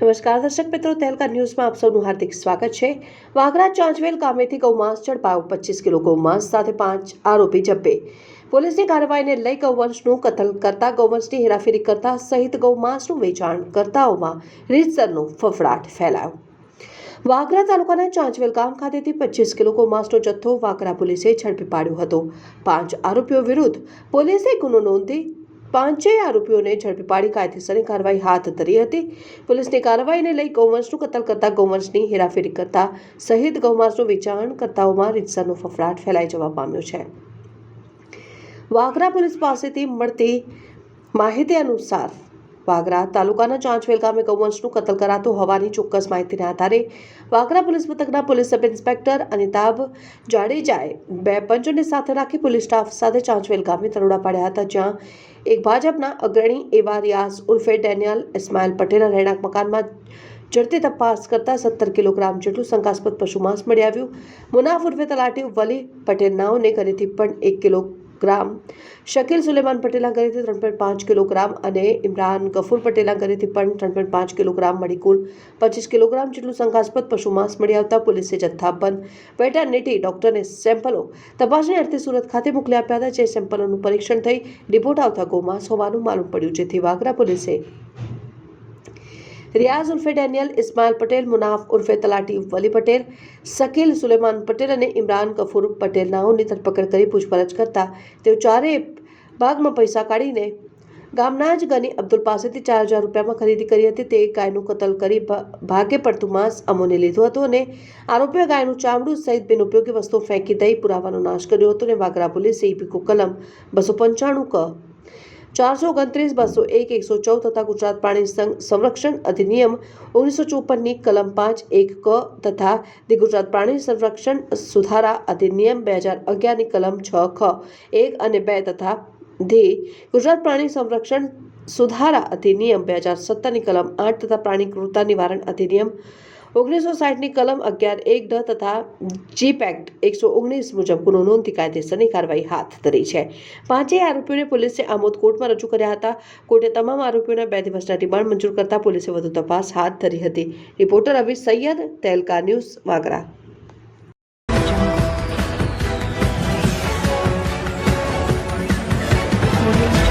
નમસ્કાર, દર્શક મિત્રો તહેલકા ન્યૂઝમાં આપ સૌનું હાર્દિક સ્વાગત છે. વાગરા ચાંચવેલ ગામેથી ગૌમાંસ ઝડપાયો, પચીસ કિલો ગૌમાંસ સાથે પાંચ આરોપી ઝપ્પે પોલીસની કાર્યવાહીને લઈ ગૌવંશનું કતલ કરતા ગૌવંશની હેરાફેરી કરતા સહિત ગૌમાંસનું વેચાણ કરતાઓમાં રીતસરનો ફફડાટ ફેલાયો. વાગરા તાલુકાના ચાંચવેલ ગામ ખાતેથી પચીસ કિલો ગૌમાંસનો જથ્થો વાગરા પોલીસે ઝડપી પાડ્યો હતો. પાંચ આરોપીઓ વિરુદ્ધ પોલીસે ગુનો નોંધી પાંચેય આરોપીઓને ઝડપી પાડી કાયદેસરની કાર્યવાહી હાથ ધરી હતી. પોલીસની કાર્યવાહીને લઈ ગૌવંશનું કતલ કરતા ગૌવંશની હેરાફેરી કરતા સહિત ગૌમાંસનું વેચાણ કરતાઓમાં રીતસરનો ફફડાટ ફેલાઈ જવા પામ્યો છે. વાગરા પોલીસ પાસેથી મળતી માહિતી અનુસાર વાગરા તાલુકાના ચાંચવેલ ગામે ગૌવંશનું કતલ કરાતું હોવાની ચોક્કસ માહિતીના આધારે વાગરા પોલીસ મથકના પોલીસ સબ ઇન્સ્પેક્ટર અનિતાભ જાડેજાએ બે પંચોને સાથે રાખી પોલીસ સ્ટાફ સાથે ચાંચવેલ ગામે દરોડા પાડ્યા હતા, જ્યાં એક ભાજપના અગ્રણી એવા રિયાઝ ઉર્ફે ડેનિયલ ઇસ્માઇલ પટેલના રહેણાંક મકાનમાં ઝડપી તપાસ કરતા સત્તર કિલોગ્રામ જેટલું શંકાસ્પદ પશુમાંસ મળી આવ્યું. મુનાફ ઉર્ફે તલાટી વલી પટેલ નાઓને ઘરેથી પણ એક કિલોગ્રામ. શકીલ સુલેમાન પટેલના ઘરેથી ત્રણ પોઈન્ટ પાંચ કિલોગ્રામ અને ઇમરાન ગફુર પટેલના ઘરેથી પણ ત્રણ પોઈન્ટ પાંચ કિલોગ્રામ મળી કુલ પચીસ કિલોગ્રામ જેટલું શંકાસ્પદ પશુ માંસ મળી આવતા પોલીસે જથ્થાબંધ વેટરનિટી ડોક્ટરને સેમ્પલો તપાસણી અર્થે સુરત ખાતે મોકલી આપ્યા હતા, જે સેમ્પલોનું પરીક્ષણ થઈ રિપોર્ટ આવતા ગોમાંસ હોવાનું માલુમ પડ્યું, જેથી વાગરા પોલીસે રિયાઝ ઉર્ફે ડેનિયલ, ઇસ્માઇલ પટેલ, મુનાફ ઉર્ફે તલાટી વલી પટેલ શકીલ સુલેમાન પટેલ અને ઇમરાન ગફુર પટેલ નાઓની ધરપકડ કરી પૂછપરછ કરતા તેઓ ચારેય ભાગમાં પૈસા કાઢીને ગામના જ ગની અબ્દુલ પાસેથી ચાર હજાર રૂપિયામાં ખરીદી કરી હતી. તે ગાયનું કતલ કરી ભાગે પડતું માંસ અમોને લીધું હતું અને આરોપીએ ગાયનું ચામડું સહિત બિનઉપયોગી વસ્તુઓ ફેંકી દઈ પુરાવાનો નાશ કર્યો હતો અને વાગરા પોલીસે ઇપીકો કલમ બસો પંચાણું ક ચારસો ઓગણત્રીસ, બસો એક, એકસો ચૌદ તથા ગુજરાત પ્રાણી સંરક્ષણ અધિનિયમ ઓગણીસો ચોપનની કલમ પાંચ, એક, ક તથા ધી ગુજરાત પ્રાણી સંરક્ષણ સુધારા અધિનિયમ બે હજાર અગિયારની કલમ છ, ખ, એક અને બે તથા ધી ગુજરાત પ્રાણી સંરક્ષણ સુધારા અધિનિયમ બે હજાર સત્તરની કલમ આઠ તથા પ્રાણી ક્રૂરતા નિવારણ અધિનિયમ ઓગણીસો સાઠની કલમ અગિયાર એક ડ તથા જી એક્ટ એકસો ઓગણીસ મુજબ ગુનો નોંધી કાયદેસરની કાર્યવાહી હાથ ધરી છે. પાંચેય આરોપીઓને પોલીસે આમોદ કોર્ટમાં રજૂ કર્યા હતા. કોર્ટે તમામ આરોપીઓના બે દિવસના રિમાન્ડ મંજૂર કરતા પોલીસે વધુ તપાસ હાથ ધરી હતી. Reporter Abhi Saiyad તેલકા news, Vagra. Audio